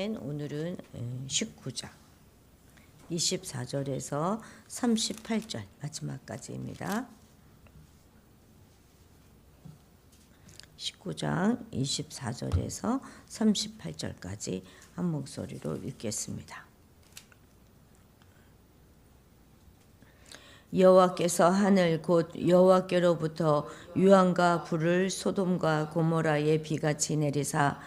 아멘. 오늘은 19장 24절에서 38절 마지막까지입니다. 19장 24절에서 38절까지 한 목소리로 읽겠습니다. 여호와께서 하늘 곧 여호와께로부터 유황과 불을 소돔과 고모라에 비같이 내리사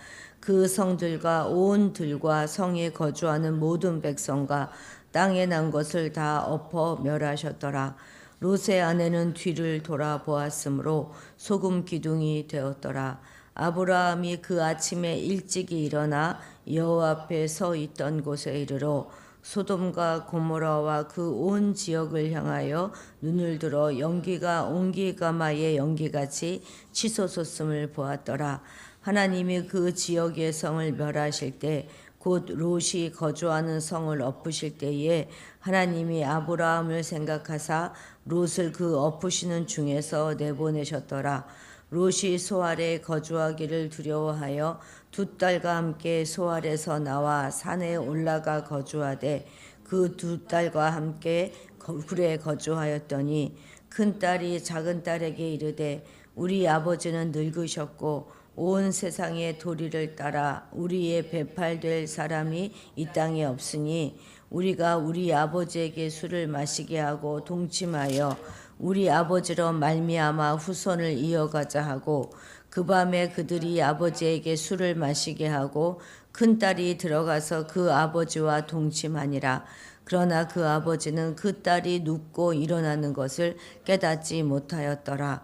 그 성들과 온 들과 성에 거주하는 모든 백성과 땅에 난 것을 다 엎어 멸하셨더라. 롯의 아내는 뒤를 돌아보았으므로 소금 기둥이 되었더라. 아브라함이 그 아침에 일찍이 일어나 여호와 앞에 서 있던 곳에 이르러 소돔과 고모라와 그 온 지역을 향하여 눈을 들어 연기가 옹기가마의 연기같이 치솟았음을 보았더라. 하나님이 그 지역의 성을 멸하실 때 곧 롯이 거주하는 성을 엎으실 때에 하나님이 아브라함을 생각하사 롯을 그 엎으시는 중에서 내보내셨더라. 롯이 소알에 거주하기를 두려워하여 두 딸과 함께 소알에서 나와 산에 올라가 거주하되 그 두 딸과 함께 굴에 거주하였더니 큰 딸이 작은 딸에게 이르되 우리 아버지는 늙으셨고 온 세상의 도리를 따라 우리의 배팔될 사람이 이 땅에 없으니 우리가 우리 아버지에게 술을 마시게 하고 동침하여 우리 아버지로 말미암아 후손을 이어가자 하고 그 밤에 그들이 아버지에게 술을 마시게 하고 큰 딸이 들어가서 그 아버지와 동침하니라. 그러나 그 아버지는 그 딸이 눕고 일어나는 것을 깨닫지 못하였더라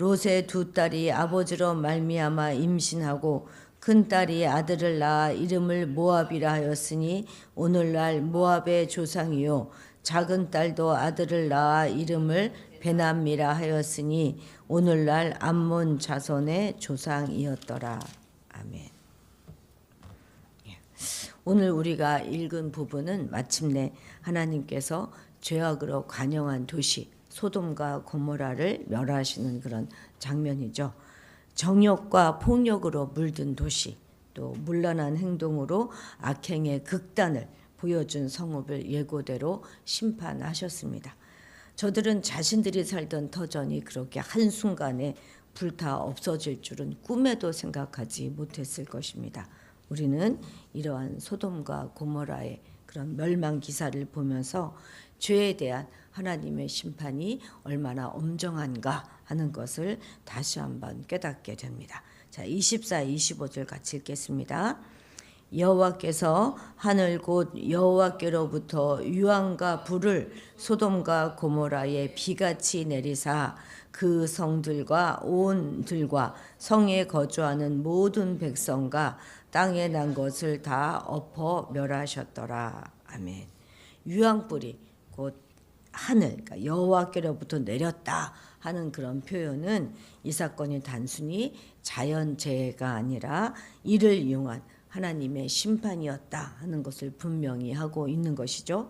롯의 두 딸이 아버지로 말미암아 임신하고 큰 딸이 아들을 낳아 이름을 모압이라 하였으니 오늘날 모압의 조상이요 작은 딸도 아들을 낳아 이름을 베남미라 하였으니 오늘날 암몬 자손의 조상이었더라. 아멘. 예. 오늘 우리가 읽은 부분은 마침내 하나님께서 죄악으로 관영한 도시 소돔과 고모라를 멸하시는 그런 장면이죠. 정욕과 폭력으로 물든 도시, 또 물란한 행동으로 악행의 극단을 보여준 성읍을 예고대로 심판하셨습니다. 저들은 자신들이 살던 터전이 그렇게 한순간에 불타 없어질 줄은 꿈에도 생각하지 못했을 것입니다. 우리는 이러한 소돔과 고모라의 그런 멸망 기사를 보면서 죄에 대한 하나님의 심판이 얼마나 엄정한가 하는 것을 다시 한번 깨닫게 됩니다. 자, 24, 25절 같이 읽겠습니다. 여호와께서 하늘 곧 여호와께로부터 유황과 불을 소돔과 고모라에 비같이 내리사 그 성들과 온 들과 성에 거주하는 모든 백성과 땅에 난 것을 다 엎어 멸하셨더라. 아멘. 유황불이 곧 하늘, 그러니까 여호와께로부터 내렸다 하는 그런 표현은 이 사건이 단순히 자연재해가 아니라 이를 이용한 하나님의 심판이었다 하는 것을 분명히 하고 있는 것이죠.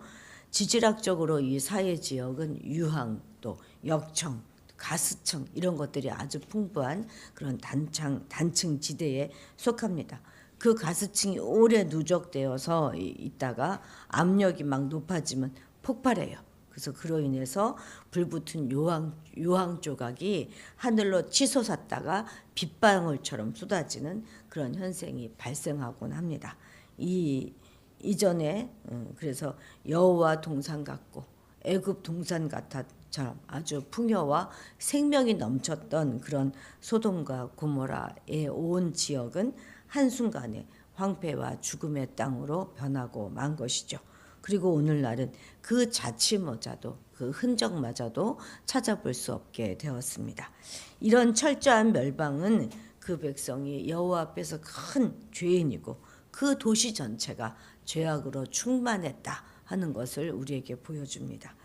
지질학적으로 이 사회 지역은 유황 또 역청 가스청 이런 것들이 아주 풍부한 그런 단창 단층 지대에 속합니다. 그 가스층이 오래 누적되어서 있다가 압력이 막 높아지면 폭발해요. 그래서 그로 인해서 불붙은 요황 요황 조각이 하늘로 치솟았다가 빗방울처럼 쏟아지는 그런 현상이 발생하곤 합니다. 이 이전에 음, 그래서 여호와 동산 같고 애굽 동산 같아처럼 아주 풍요와 생명이 넘쳤던 그런 소돔과 고모라의 온 지역은 한순간에 황폐와 죽음의 땅으로 변하고 만 것이죠. 그리고 오늘날은 그 자취마저도 그 흔적마저도 찾아볼 수 없게 되었습니다. 이런 철저한 멸방은 그 백성이 여호와 앞에서 큰 죄인이고 그 도시 전체가 죄악으로 충만했다 하는 것을 우리에게 보여줍니다.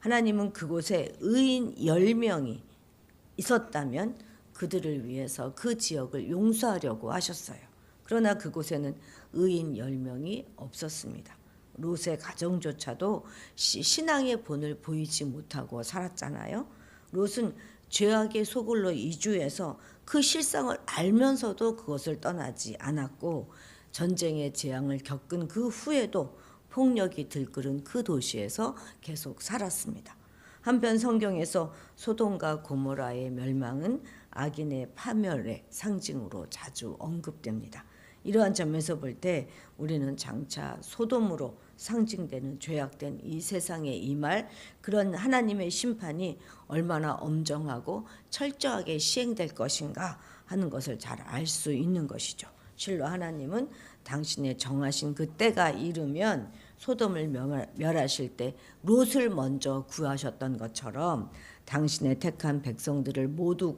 하나님은 그곳에 의인 10명이 있었다면 그들을 위해서 그 지역을 용서하려고 하셨어요. 그러나 그곳에는 의인 10명이 없었습니다. 롯의 가정조차도 시- 신앙의 본을 보이지 못하고 살았잖아요. 롯은 죄악의 소굴로 이주해서 그 실상을 알면서도 그것을 떠나지 않았고 전쟁의 재앙을 겪은 그 후에도 폭력이 들끓은 그 도시에서 계속 살았습니다. 한편 성경에서 소돔과 고모라의 멸망은 악인의 파멸의 상징으로 자주 언급됩니다. 이러한 점에서 볼 때 우리는 장차 소돔으로 상징되는 죄악된 이 세상에 임할 그런 하나님의 심판이 얼마나 엄정하고 철저하게 시행될 것인가 하는 것을 잘 알 수 있는 것이죠. 실로 하나님은 당신의 정하신 그 때가 이르면 소돔을 멸- 멸하실 때 롯을 먼저 구하셨던 것처럼 당신의 택한 백성들을 모두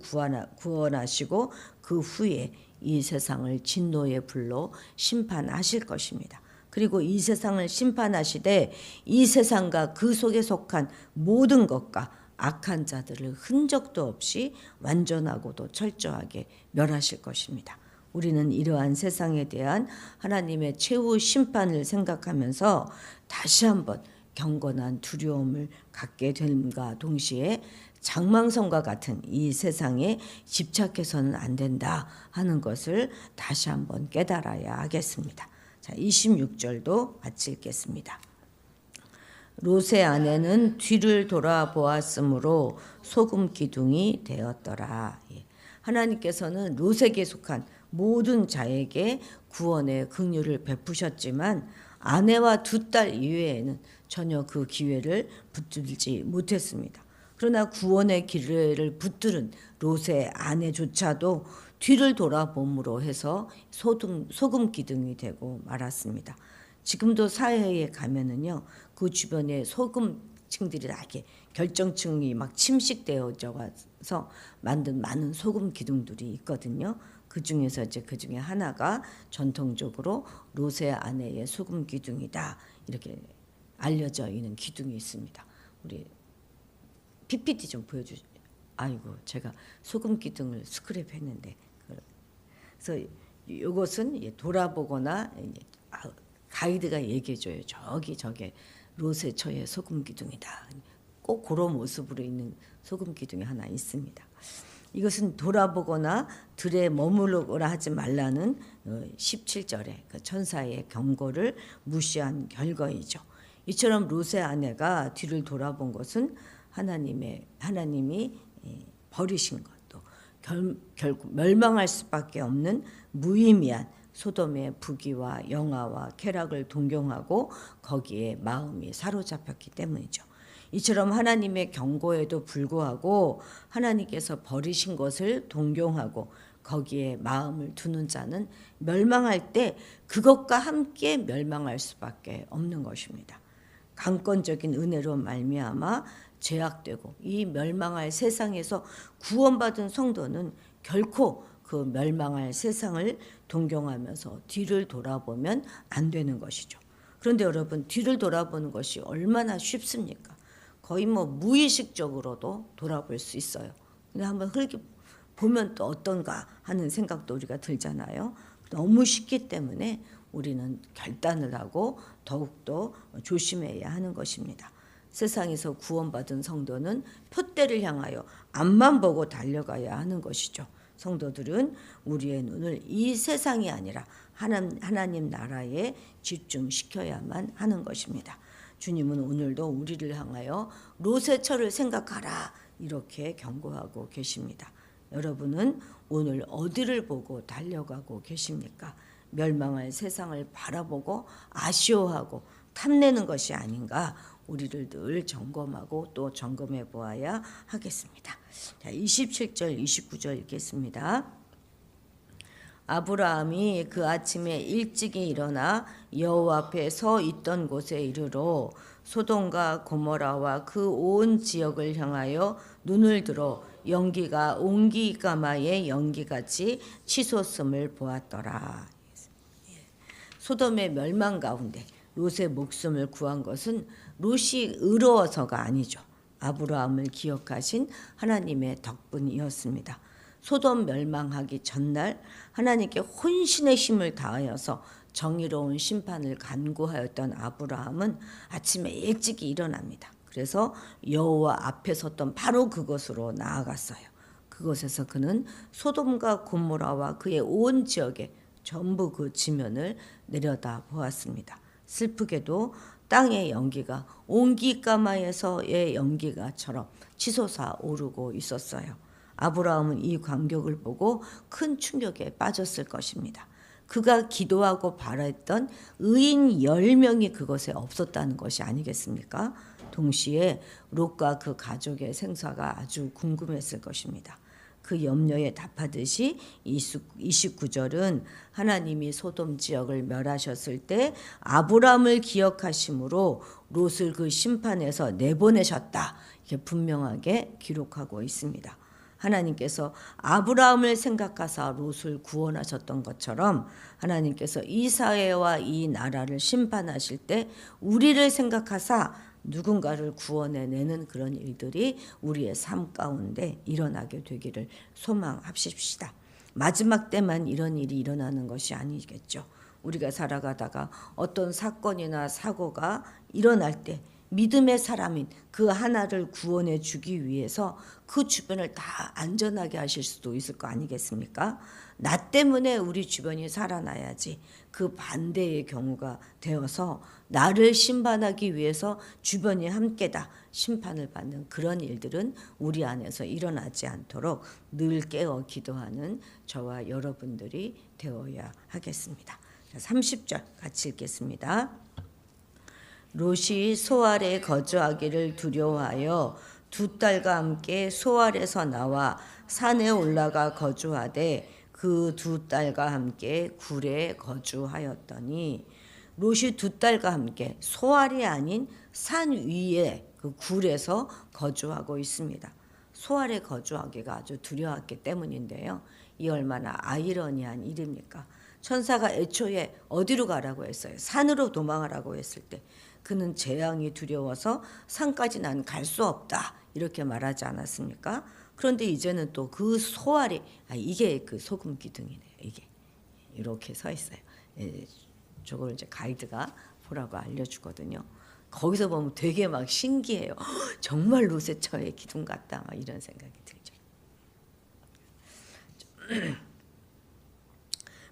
구원하시고 그 후에 이 세상을 진노의 불로 심판하실 것입니다. 그리고 이 세상을 심판하시되 이 세상과 그 속에 속한 모든 것과 악한 자들을 흔적도 없이 완전하고도 철저하게 멸하실 것입니다. 우리는 이러한 세상에 대한 하나님의 최후 심판을 생각하면서 다시 한번 경건한 두려움을 갖게 됨과 동시에 장망성과 같은 이 세상에 집착해서는 안 된다 하는 것을 다시 한번 깨달아야 하겠습니다. 자, 26절도 같이 읽겠습니다. 롯의 아내는 뒤를 돌아보았으므로 소금 기둥이 되었더라. 예. 하나님께서는 롯에게 속한 모든 자에게 구원의 긍휼을 베푸셨지만 아내와 두 딸 이외에는 전혀 그 기회를 붙들지 못했습니다. 그러나 구원의 기회를 붙들은 롯의 아내조차도 뒤를 돌아봄으로 해서 소금, 소금 기둥이 되고 말았습니다. 지금도 사회에 가면은요 그 주변에 소금층들이 나게 결정층이 막 침식되어져서 만든 많은 소금 기둥들이 있거든요. 그 중에서 이제 그 중에 하나가 전통적으로 롯의 아내의 소금 기둥이다 이렇게 알려져 있는 기둥이 있습니다. 우리 PPT 좀 보여주죠. 아이고 제가 소금 기둥을 스크랩했는데 그래서 이것은 돌아보거나 아, 가이드가 얘기해줘요. 저기 저게 롯의 처의 소금 기둥이다. 꼭 그런 모습으로 있는 소금 기둥이 하나 있습니다. 이것은 돌아보거나 들에 머무르거나 하지 말라는 17절의 그 천사의 경고를 무시한 결과이죠. 이처럼 롯의 아내가 뒤를 돌아본 것은 하나님의 하나님이 버리신 것도 결, 결국 멸망할 수밖에 없는 무의미한 소돔의 부귀와 영화와 쾌락을 동경하고 거기에 마음이 사로잡혔기 때문이죠. 이처럼 하나님의 경고에도 불구하고 하나님께서 버리신 것을 동경하고 거기에 마음을 두는 자는 멸망할 때 그것과 함께 멸망할 수밖에 없는 것입니다. 강권적인 은혜로 말미암아 죄악되고 이 멸망할 세상에서 구원받은 성도는 결코 그 멸망할 세상을 동경하면서 뒤를 돌아보면 안 되는 것이죠. 그런데 여러분 뒤를 돌아보는 것이 얼마나 쉽습니까? 거의 뭐 무의식적으로도 돌아볼 수 있어요. 근데 한번 흘기 보면 또 어떤가 하는 생각도 우리가 들잖아요. 너무 쉽기 때문에 우리는 결단을 하고 더욱더 조심해야 하는 것입니다. 세상에서 구원받은 성도는 표대를 향하여 앞만 보고 달려가야 하는 것이죠. 성도들은 우리의 눈을 이 세상이 아니라 하나님, 나라에 집중시켜야만 하는 것입니다. 주님은 오늘도 우리를 향하여 롯의 철을 생각하라 이렇게 경고하고 계십니다. 여러분은 오늘 어디를 보고 달려가고 계십니까? 멸망할 세상을 바라보고 아쉬워하고 탐내는 것이 아닌가 우리를 늘 점검하고 또 점검해 보아야 하겠습니다. 자, 27절 29절 읽겠습니다. 아브라함이 그 아침에 일찍이 일어나 여호와 앞에 서 있던 곳에 이르러 소돔과 고모라와 그 온 지역을 향하여 눈을 들어 연기가 옹기가마의 연기같이 치솟음을 보았더라. 소돔의 멸망 가운데 롯의 목숨을 구한 것은 롯이 의로워서가 아니죠. 아브라함을 기억하신 하나님의 덕분이었습니다. 소돔 멸망하기 전날 하나님께 혼신의 힘을 다하여서 정의로운 심판을 간구하였던 아브라함은 아침에 일찍이 일어납니다. 그래서 여호와 앞에 섰던 바로 그곳으로 나아갔어요. 그곳에서 그는 소돔과 고모라와 그의 온 지역에 전부 그 지면을 내려다 보았습니다. 슬프게도 땅의 연기가 온기까마에서의 연기가처럼 치솟아 오르고 있었어요. 아브라함은 이 광경을 보고 큰 충격에 빠졌을 것입니다. 그가 기도하고 바랬던 의인 10명이 그것에 없었다는 것이 아니겠습니까? 동시에 롯과 그 가족의 생사가 아주 궁금했을 것입니다. 그 염려에 답하듯이 29절은 하나님이 소돔 지역을 멸하셨을 때 아브람을 기억하심으로 롯을 그 심판에서 내보내셨다. 이렇게 분명하게 기록하고 있습니다. 하나님께서 아브라함을 생각하사 롯을 구원하셨던 것처럼 하나님께서 이 사회와 이 나라를 심판하실 때 우리를 생각하사 누군가를 구원해내는 그런 일들이 우리의 삶 가운데 일어나게 되기를 소망합시다. 마지막 때만 이런 일이 일어나는 것이 아니겠죠. 우리가 살아가다가 어떤 사건이나 사고가 일어날 때 믿음의 사람인 그 하나를 구원해 주기 위해서 그 주변을 다 안전하게 하실 수도 있을 거 아니겠습니까? 나 때문에 우리 주변이 살아나야지 그 반대의 경우가 되어서 나를 심판하기 위해서 주변이 함께다 심판을 받는 그런 일들은 우리 안에서 일어나지 않도록 늘 깨어 기도하는 저와 여러분들이 되어야 하겠습니다. 30절 같이 읽겠습니다. 롯이 소알에 거주하기를 두려워하여 두 딸과 함께 소알에서 나와 산에 올라가 거주하되 그 두 딸과 함께 굴에 거주하였더니 롯이 두 딸과 함께 소알이 아닌 산 위에 그 굴에서 거주하고 있습니다. 소알에 거주하기가 아주 두려웠기 때문인데요. 이 얼마나 아이러니한 일입니까? 천사가 애초에 어디로 가라고 했어요? 산으로 도망하라고 했을 때 그는 재앙이 두려워서 산까지 난 갈 수 없다 이렇게 말하지 않았습니까? 그런데 이제는 또 그 소알이 아, 이게 그 소금 기둥이네요. 이게 이렇게 서 있어요. 예, 저걸 이제 가이드가 보라고 알려주거든요. 거기서 보면 되게 막 신기해요. 정말 로세처의 기둥 같다 막 이런 생각이 들죠.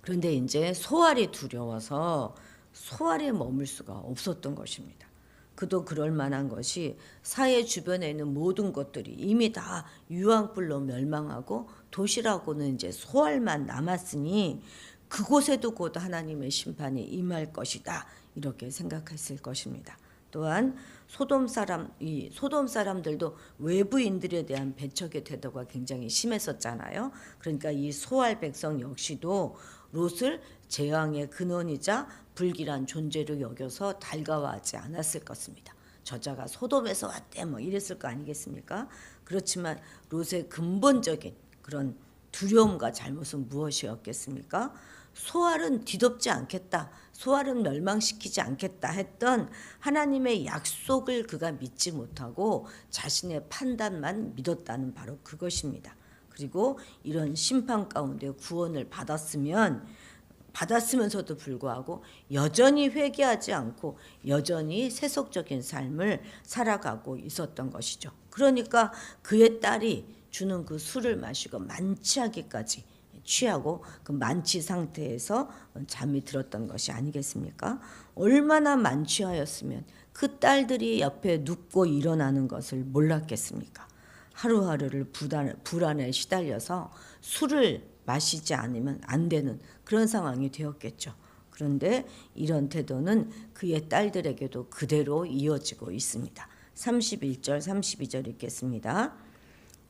그런데 이제 소알이 두려워서 소알에 머물 수가 없었던 것입니다. 그도 그럴 만한 것이 사회 주변에 있는 모든 것들이 이미 다 유황불로 멸망하고 도시라고는 이제 소알만 남았으니 그곳에도 곧 하나님의 심판이 임할 것이다 이렇게 생각했을 것입니다. 또한 소돔 사람 이 소돔 사람들도 외부인들에 대한 배척의 태도가 굉장히 심했었잖아요. 그러니까 이 소알 백성 역시도 롯을 재앙의 근원이자 불길한 존재로 여겨서 달가워하지 않았을 것입니다. 저자가 소돔에서 왔대 뭐 이랬을 거 아니겠습니까? 그렇지만 롯의 근본적인 그런 두려움과 잘못은 무엇이었겠습니까? 소알은 뒤덮지 않겠다. 소알은 멸망시키지 않겠다 했던 하나님의 약속을 그가 믿지 못하고 자신의 판단만 믿었다는 바로 그것입니다. 그리고 이런 심판 가운데 구원을 받았으면 받았으면서도 불구하고 여전히 회개하지 않고 여전히 세속적인 삶을 살아가고 있었던 것이죠. 그러니까 그의 딸이 주는 그 술을 마시고 만취하기까지 취하고 그 만취 상태에서 잠이 들었던 것이 아니겠습니까? 얼마나 만취하였으면 그 딸들이 옆에 눕고 일어나는 것을 몰랐겠습니까? 하루하루를 불안, 불안에 시달려서 술을 마시지 않으면 안 되는 그런 상황이 되었겠죠. 그런데 이런 태도는 그의 딸들에게도 그대로 이어지고 있습니다. 31절 32절 읽겠습니다.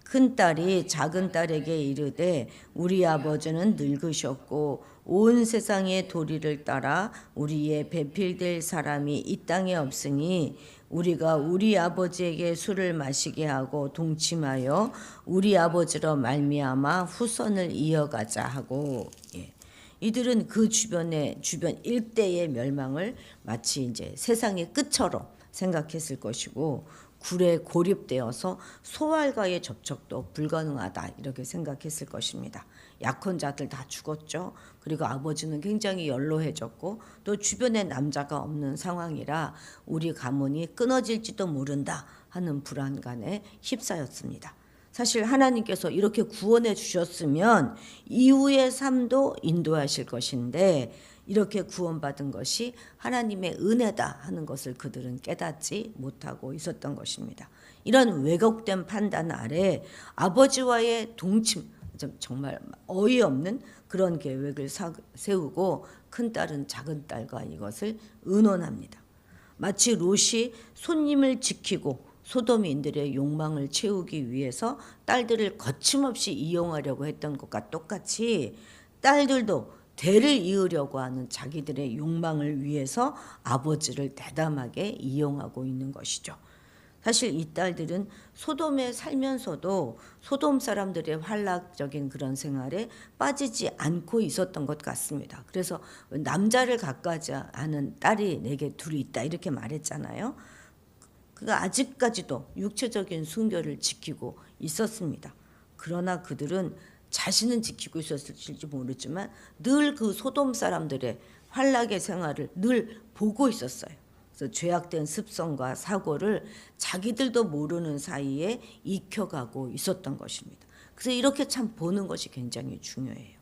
큰 딸이 작은 딸에게 이르되 우리 아버지는 늙으셨고 온 세상의 도리를 따라 우리의 배필될 사람이 이 땅에 없으니 우리가 우리 아버지에게 술을 마시게 하고 동침하여 우리 아버지로 말미암아 후손을 이어가자 하고 예. 이들은 그 주변의 주변 일대의 멸망을 마치 이제 세상의 끝처럼 생각했을 것이고 굴에 고립되어서 소알과의 접촉도 불가능하다 이렇게 생각했을 것입니다. 약혼 자들 다 죽었죠. 그리고 아버지는 굉장히 연로해졌고 또 주변에 남자가 없는 상황이라 우리 가문이 끊어질지도 모른다 하는 불안감에 휩싸였습니다. 사실 하나님께서 이렇게 구원해 주셨으면 이후의 삶도 인도하실 것인데 이렇게 구원받은 것이 하나님의 은혜다 하는 것을 그들은 깨닫지 못하고 있었던 것입니다. 이런 왜곡된 판단 아래 아버지와의 동침 좀 정말 어이없는 그런 계획을 사- 세우고 큰 딸은 작은 딸과 이것을 의논합니다. 마치 롯이 손님을 지키고 소돔인들의 욕망을 채우기 위해서 딸들을 거침없이 이용하려고 했던 것과 똑같이 딸들도 대를 이으려고 하는 자기들의 욕망을 위해서 아버지를 대담하게 이용하고 있는 것이죠. 사실 이 딸들은 소돔에 살면서도 소돔 사람들의 활락적인 그런 생활에 빠지지 않고 있었던 것 같습니다. 그래서 남자를 갖가지 않은 딸이 내게 둘이 있다 이렇게 말했잖아요. 그가 아직까지도 육체적인 순결을 지키고 있었습니다. 그러나 그들은 자신은 지키고 있었을지 모르지만 늘 그 소돔 사람들의 활락의 생활을 늘 보고 있었어요. 그래서 죄악된 습성과 사고를 자기들도 모르는 사이에 익혀가고 있었던 것입니다. 그래서 이렇게 참 보는 것이 굉장히 중요해요.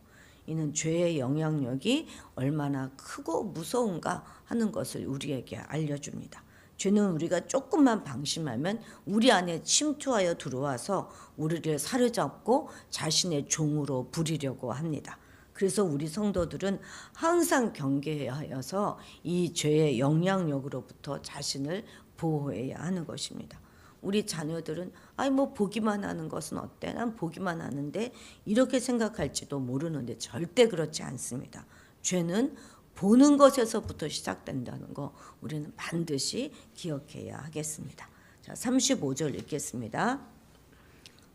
이는 죄의 영향력이 얼마나 크고 무서운가 하는 것을 우리에게 알려줍니다. 죄는 우리가 조금만 방심하면 우리 안에 침투하여 들어와서 우리를 사로잡고 자신의 종으로 부리려고 합니다. 그래서 우리 성도들은 항상 경계해야 하여서 이 죄의 영향력으로부터 자신을 보호해야 하는 것입니다. 우리 자녀들은 아이 뭐 보기만 하는 것은 어때? 난 보기만 하는데 이렇게 생각할지도 모르는데 절대 그렇지 않습니다. 죄는 보는 것에서부터 시작된다는 거 우리는 반드시 기억해야 하겠습니다. 자, 35절 읽겠습니다.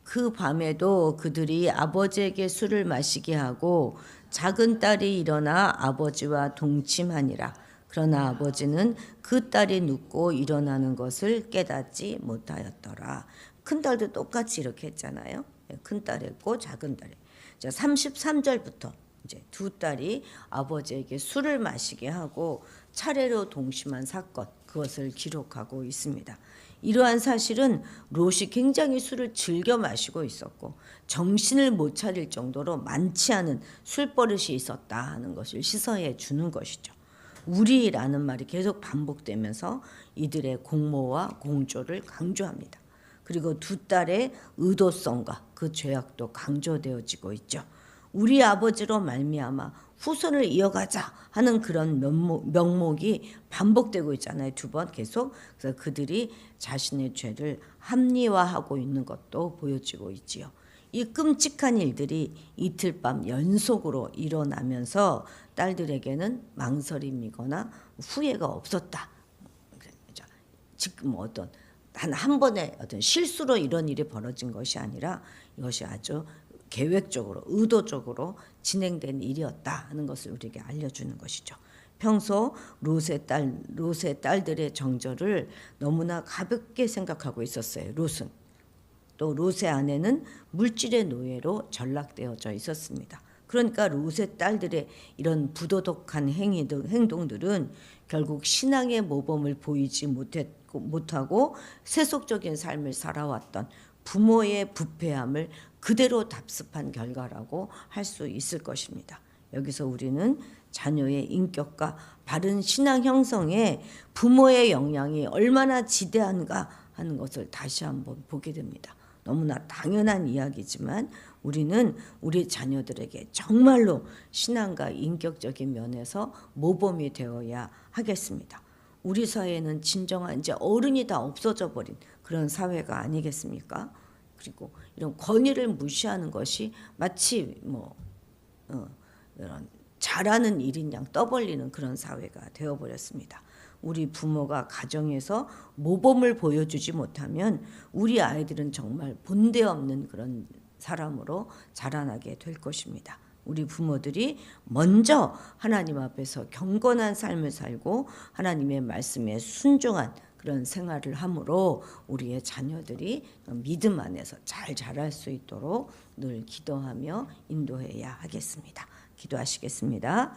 그 밤에도 그들이 아버지에게 술을 마시게 하고 작은 딸이 일어나 아버지와 동침하니라. 그러나 아버지는 그 딸이 눕고 일어나는 것을 깨닫지 못하였더라. 큰 딸도 똑같이 이렇게 했잖아요. 예, 큰딸 했고 작은 딸. 자, 33절부터 이제 두 딸이 아버지에게 술을 마시게 하고 차례로 동심한 사건 그것을 기록하고 있습니다. 이러한 사실은 롯이 굉장히 술을 즐겨 마시고 있었고 정신을 못 차릴 정도로 많지 않은 술 버릇이 있었다 하는 것을 시사해 주는 것이죠. 우리라는 말이 계속 반복되면서 이들의 공모와 공조를 강조합니다. 그리고 두 딸의 의도성과 그 죄악도 강조되어지고 있죠. 우리 아버지로 말미암아 후손을 이어가자 하는 그런 명목, 명목이 반복되고 있잖아요. 두 번 계속. 그래서 그들이 자신의 죄를 합리화하고 있는 것도 보여지고 있지요. 이 끔찍한 일들이 이틀 밤 연속으로 일어나면서 딸들에게는 망설임이거나 후회가 없었다. 그죠? 지금 어떤 단 한 번의 어떤 실수로 이런 일이 벌어진 것이 아니라 이것이 아주 계획적으로 의도적으로 진행된 일이었다 하는 것을 우리에게 알려주는 것이죠. 평소 롯의 딸 롯의 딸들의 정절을 너무나 가볍게 생각하고 있었어요. 롯은 또 롯의 아내는 물질의 노예로 전락되어져 있었습니다. 그러니까 롯의 딸들의 이런 부도덕한 행위들, 행동들은 결국 신앙의 모범을 보이지 못했고, 못하고 세속적인 삶을 살아왔던 부모의 부패함을 그대로 답습한 결과라고 할 수 있을 것입니다. 여기서 우리는 자녀의 인격과 바른 신앙 형성에 부모의 영향이 얼마나 지대한가 하는 것을 다시 한번 보게 됩니다. 너무나 당연한 이야기지만 우리는 우리 자녀들에게 정말로 신앙과 인격적인 면에서 모범이 되어야 하겠습니다. 우리 사회는 진정한 이제 어른이 다 없어져 버린 그런 사회가 아니겠습니까? 그리고 이런 권위를 무시하는 것이 마치 뭐 어, 이런 잘하는 일인 양 떠벌리는 그런 사회가 되어버렸습니다. 우리 부모가 가정에서 모범을 보여주지 못하면 우리 아이들은 정말 본데 없는 그런 사람으로 자라나게 될 것입니다. 우리 부모들이 먼저 하나님 앞에서 경건한 삶을 살고 하나님의 말씀에 순종한 그런 생활을 함으로 우리의 자녀들이 믿음 안에서 잘 자랄 수 있도록 늘 기도하며 인도해야 하겠습니다. 기도하시겠습니다.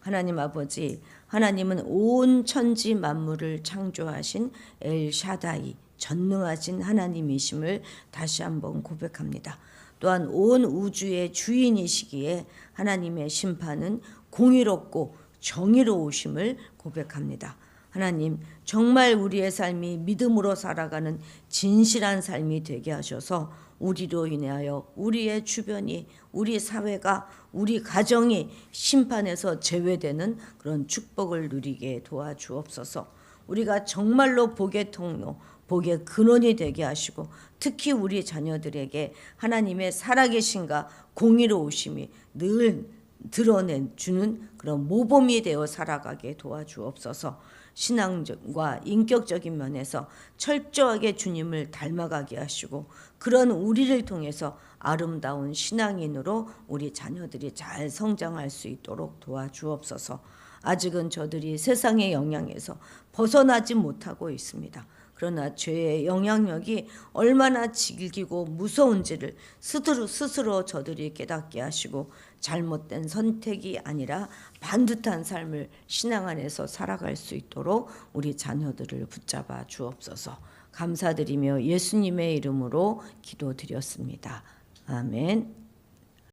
하나님 아버지, 하나님은 온 천지 만물을 창조하신 엘 샤다이 전능하신 하나님이심을 다시 한번 고백합니다. 또한 온 우주의 주인이시기에 하나님의 심판은 공의롭고 정의로우심을 고백합니다. 하나님, 정말 우리의 삶이 믿음으로 살아가는 진실한 삶이 되게 하셔서 우리로 인하여 우리의 주변이, 우리 사회가, 우리 가정이 심판에서 제외되는 그런 축복을 누리게 도와주옵소서. 우리가 정말로 복의 통로, 복의 근원이 되게 하시고 특히 우리 자녀들에게 하나님의 살아계신가 공의로우심이 늘 드러내 주는 그런 모범이 되어 살아가게 도와주옵소서. 신앙과 인격적인 면에서 철저하게 주님을 닮아가게 하시고 그런 우리를 통해서 아름다운 신앙인으로 우리 자녀들이 잘 성장할 수 있도록 도와주옵소서. 아직은 저들이 세상의 영향에서 벗어나지 못하고 있습니다. 그러나 죄의 영향력이 얼마나 질기고 무서운지를 스스로, 스스로 저들이 깨닫게 하시고 잘못된 선택이 아니라 반듯한 삶을 신앙 안에서 살아갈 수 있도록 우리 자녀들을 붙잡아 주옵소서. 감사드리며 예수님의 이름으로 기도드렸습니다. 아멘.